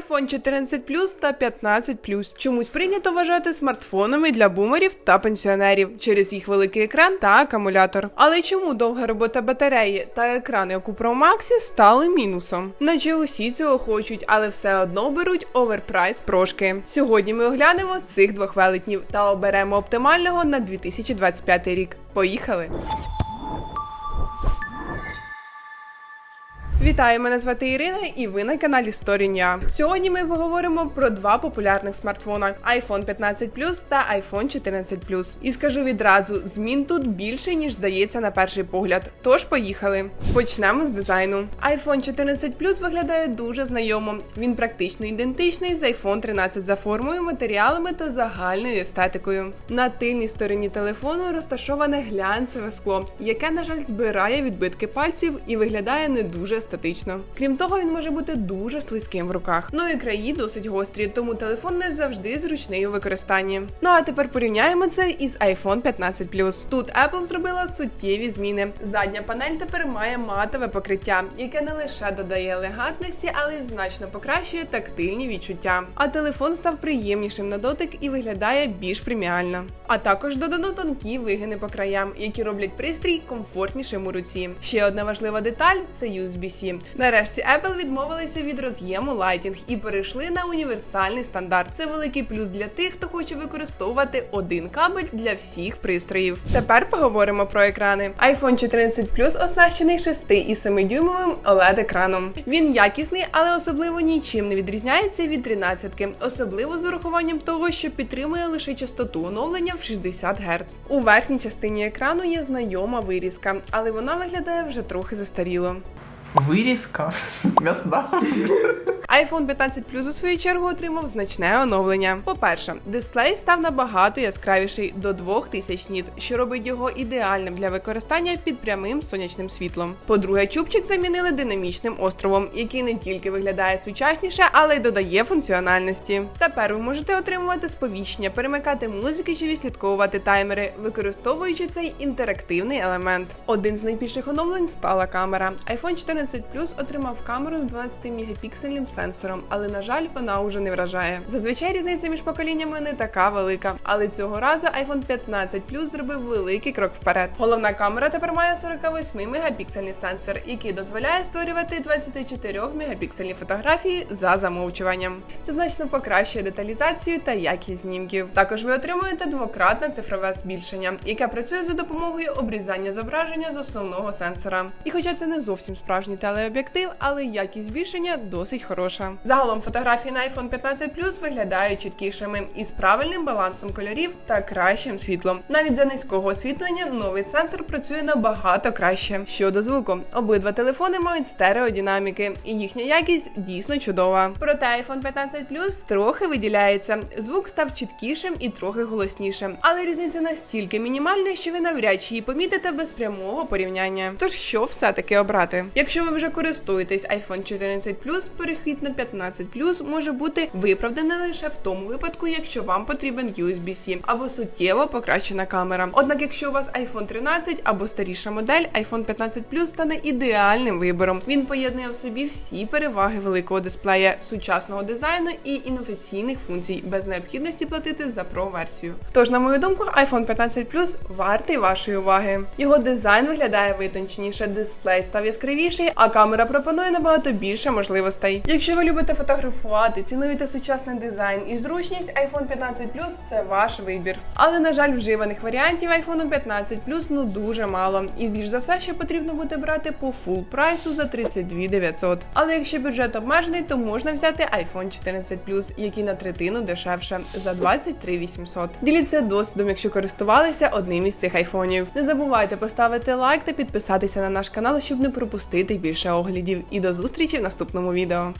iPhone 14 Plus та 15 Plus чомусь прийнято вважати смартфонами для бумерів та пенсіонерів через їх великий екран та акумулятор. Але чому довга робота батареї та екран, як у Pro Max, стали мінусом? Наче усі цього хочуть, але все одно беруть оверпрайс прошки. Сьогодні ми оглянемо цих двох велетнів та оберемо оптимального на 2025 рік. Поїхали! Вітаю, мене звати Ірина, і ви на каналі Сторіння. Сьогодні ми поговоримо про два популярних смартфона: iPhone 15 Plus та iPhone 14 Plus. І скажу відразу: змін тут більше ніж здається на перший погляд. Тож поїхали. Почнемо з дизайну. iPhone 14 Plus виглядає дуже знайомо. Він практично ідентичний з iPhone 13 за формою, матеріалами та загальною естетикою. На тильній стороні телефону розташоване глянцеве скло, яке, на жаль, збирає відбитки пальців і виглядає не дуже естетично. Крім того, він може бути дуже слизьким в руках. Ну і краї досить гострі, тому телефон не завжди зручний у використанні. Ну а тепер порівняємо це із iPhone 15 Тут Apple зробила суттєві зміни. Задня панель тепер має матове покриття, яке не лише додає елегантності, але й значно покращує тактильні відчуття. А телефон став приємнішим на дотик і виглядає більш преміально. А також додано тонкі вигини по краям, які роблять пристрій комфортнішим у руці. Ще одна важлива деталь це USB-C. Нарешті Apple відмовилися від роз'єму Lightning і перейшли на універсальний стандарт. Це великий плюс для тих, хто хоче використовувати один кабель для всіх пристроїв. Тепер поговоримо про екрани. iPhone 14 Plus оснащений 6 і 7 дюймовим oled екраном. Він якісний, але особливо нічим не відрізняється від 13-ки, особливо з урахуванням того, що підтримує лише частоту оновлення в 60 Гц. У верхній частині екрану є знайома вирізка, але вона виглядає вже трохи застаріло. Вирізка. М'ясна. iPhone 15 Plus у свою чергу отримав значне оновлення. По-перше, дисплей став набагато яскравіший до 2000 ніт, що робить його ідеальним для використання під прямим сонячним світлом. По-друге, чубчик замінили динамічним островом, який не тільки виглядає сучасніше, але й додає функціональності. Тепер ви можете отримувати сповіщення, перемикати музики чи відслідковувати таймери, використовуючи цей інтерактивний елемент. Один з найбільших оновлень стала камера. iPhone 14 Plus отримав камеру з 12 мегапіксельним сенсором, але на жаль, вона уже не вражає. Зазвичай різниця між поколіннями не така велика, але цього разу iPhone 15 Plus зробив великий крок вперед. Головна камера тепер має 48 мегапіксельний сенсор, який дозволяє створювати 24 мегапіксельні фотографії за замовчуванням. Це значно покращує деталізацію та якість знімків. Також ви отримуєте двократне цифрове збільшення, яке працює за допомогою обрізання зображення з основного сенсора. І хоча це не зовсім справжній телеоб'єктив, але якість збільшення досить хороша. Загалом фотографії на iPhone 15 Plus виглядають чіткішими із правильним балансом кольорів та кращим світлом. Навіть за низького освітлення новий сенсор працює набагато краще. Щодо звуку, обидва телефони мають стереодинаміки, і їхня якість дійсно чудова. Проте iPhone 15 Plus трохи виділяється. Звук став чіткішим і трохи голоснішим, але різниця настільки мінімальна, що ви навряд чи її помітите без прямого порівняння. Тож що все-таки обрати? Якщо ви вже користуєтесь iPhone 14 Plus, перехід на 15 може бути виправданий лише в тому випадку, якщо вам потрібен USB-C або суттєво покращена камера. Однак, якщо у вас iPhone 13 або старіша модель, iPhone 15 Plus стане ідеальним вибором. Він поєднує в собі всі переваги великого дисплея, сучасного дизайну і інноваційних функцій, без необхідності платити за Pro-версію. Тож, на мою думку, iPhone 15 Plus вартий вашої уваги. Його дизайн виглядає витонченіше, дисплей став яскравіший, а камера пропонує набагато більше можливостей. Якщо ви любите фотографувати, цінуєте сучасний дизайн і зручність, iPhone 15 Plus – це ваш вибір. Але на жаль, вживаних варіантів iPhone 15 Plus ну дуже мало. І більш за все, що потрібно буде брати по фул прайсу за 32 900. Але якщо бюджет обмежений, то можна взяти iPhone 14 Plus, який на третину дешевше за 23 800. Діліться досвідом, якщо користувалися одним із цих айфонів. Не забувайте поставити лайк та підписатися на наш канал, щоб не пропустити більше оглядів. І до зустрічі в наступному відео.